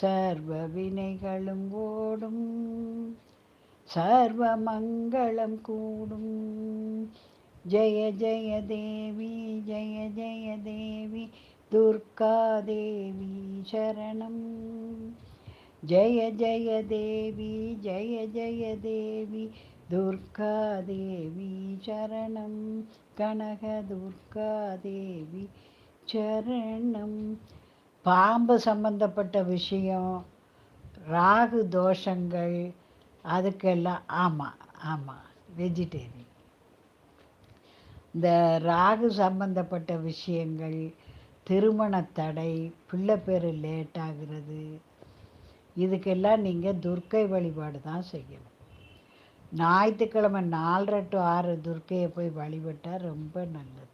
சர்வ வினைகளும் ஓடும் சர்வ மங்களம் கூடும். ஜெய ஜெய தேவி ஜெய ஜெய தேவி துர்கா தேவி சரணம். ஜெய ஜெய தேவி ஜெய ஜெய தேவி துர்கா தேவி சரணம். கனக துர்கா தேவி சரணம். பாம்பு சம்பந்தப்பட்ட விஷயம் ராகு தோஷங்கள் அதுக்கெல்லாம் ஆமாம் ஆமாம் வெஜிடேரியன் இந்த ராகு சம்பந்தப்பட்ட விஷயங்கள் திருமண தடை பிள்ளை பேர் லேட் ஆகிறது இதுக்கெல்லாம் நீங்கள் துர்க்கை வழிபாடு தான் செய்யணும். ஞாயிற்றுக்கிழமை நாலரை டு ஆறு துர்க்கையை போய் வழிபட்டால் ரொம்ப நல்லது.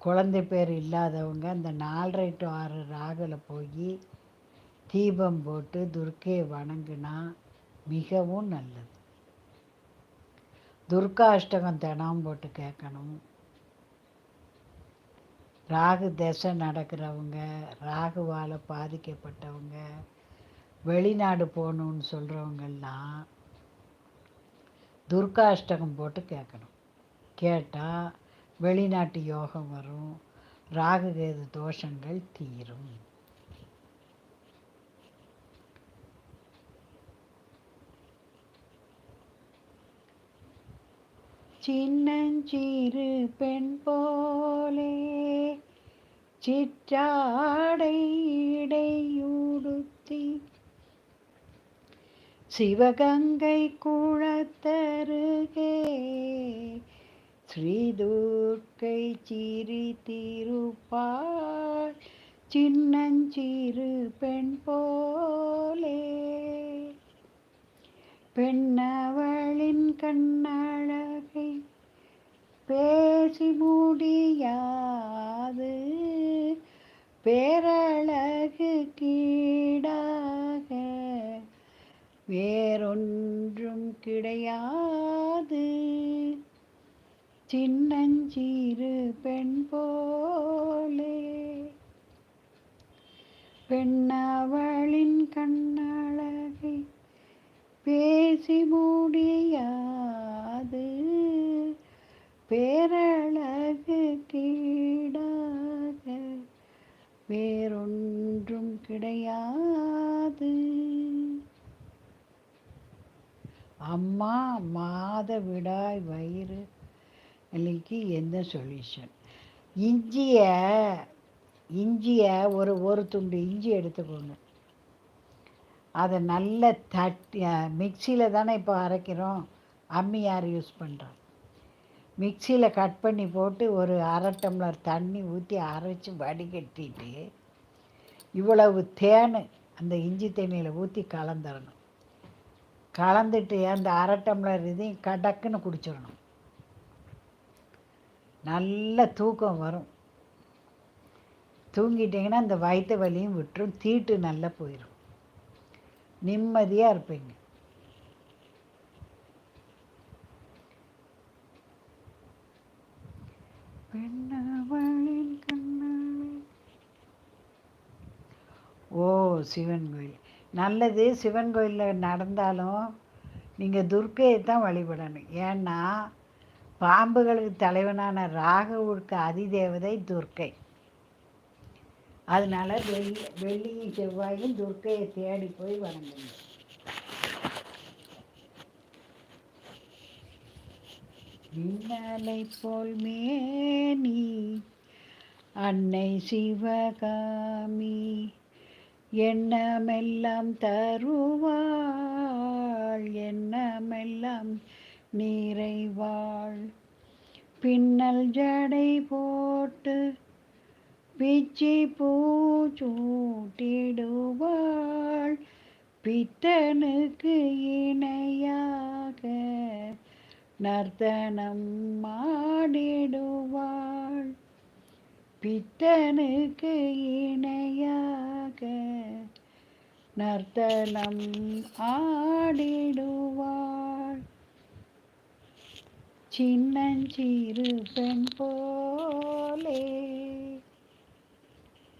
குழந்தை பேர் இல்லாதவங்க அந்த நாலரை டு ஆறு ராகில் போய் தீபம் போட்டு துர்க்கையை வணங்கினா மிகவும் நல்லது. துர்கா அஷ்டகம் தினம் போட்டு கேட்கணும். ராகு தசை நடக்கிறவங்க ராகுவால் பாதிக்கப்பட்டவங்க வெளிநாடு போகணுன்னு சொல்கிறவங்கெல்லாம் துர்கா அஷ்டகம் போட்டு கேட்கணும். கேட்டால் வெளிநாட்டு யோகம் வரும். ராகுகேது தோஷங்கள் தீரும். சின்னஞ்சிறு பெண் போலே சிற்றாடை இடையுடுத்தி சிவகங்கை குளத்தருகே ஸ்ரீதுர்க்கை சிறி திருப்பாய் சின்னஞ்சிறு பெண் போலே. பெண்ணவளின் கண்ணழகை பேசி முடியாது. பேரழகு கீடாக வேறொன்றும் கிடையாது. சின்னஞ்சிறு பெண் போலே பெண்ணவளின் கண்ணழகை பேசி முடியாது. பேரழகு கீடாக வேறொன்றும் கிடையாது. அம்மா மாதவிடாய் வயிறு இன்னைக்கு என்ன சொல்யூஷன் இஞ்சியை இஞ்சியை ஒரு ஒரு துண்டு இஞ்சி எடுத்துக்கோங்க. அதை நல்ல தட்டி மிக்சியில் தானே இப்போ அரைக்கிறோம். அம்மி யார் யூஸ் பண்ணுறோம் மிக்சியில் கட் பண்ணி போட்டு ஒரு அரை டம்ளர் தண்ணி ஊற்றி அரைச்சி வடிகட்டிட்டு இவ்வளவு தேன் அந்த இஞ்சி தண்ணியில் ஊற்றி கலந்துடணும் கலந்துட்டு அந்த அரை டம்ளர் இதையும் கடக்குன்னு குடிச்சிடணும். நல்ல தூக்கம் வரும். தூங்கிட்டிங்கன்னா அந்த வயிற்று வலியும் விட்டுரும் தீட்டு நல்லா போயிடும் நிம்மதியாக இருப்பீங்க. ஓ சிவன் கோயில். நல்லது சிவன் கோயிலில் நடந்தாலும் நீங்கள் துர்க்கையை தான் வழிபடணும். ஏன்னா பாம்புகளுக்கு தலைவனான ராகவுக்கு அதிதேவதை துர்க்கை. அதனால வெள்ளி வெள்ளியும் செவ்வாயும் துர்க்கையை தேடி போய் வணங்குங்க. மின்னலை போல் மேனி அன்னை சிவகாமி எண்ணமெல்லாம் தருவாள் எண்ணமெல்லாம் நிறைவாள். பின்னல் ஜடை போட்டு பிச்சி பூச்சூட்டிடுவாள் பித்தனுக்கு இணையாக நர்த்தனம் மாடிடுவாள். பித்தனுக்கு இணையாக நர்த்தனம் ஆடிடுவாள். சின்னஞ்சிறு பெண் போலே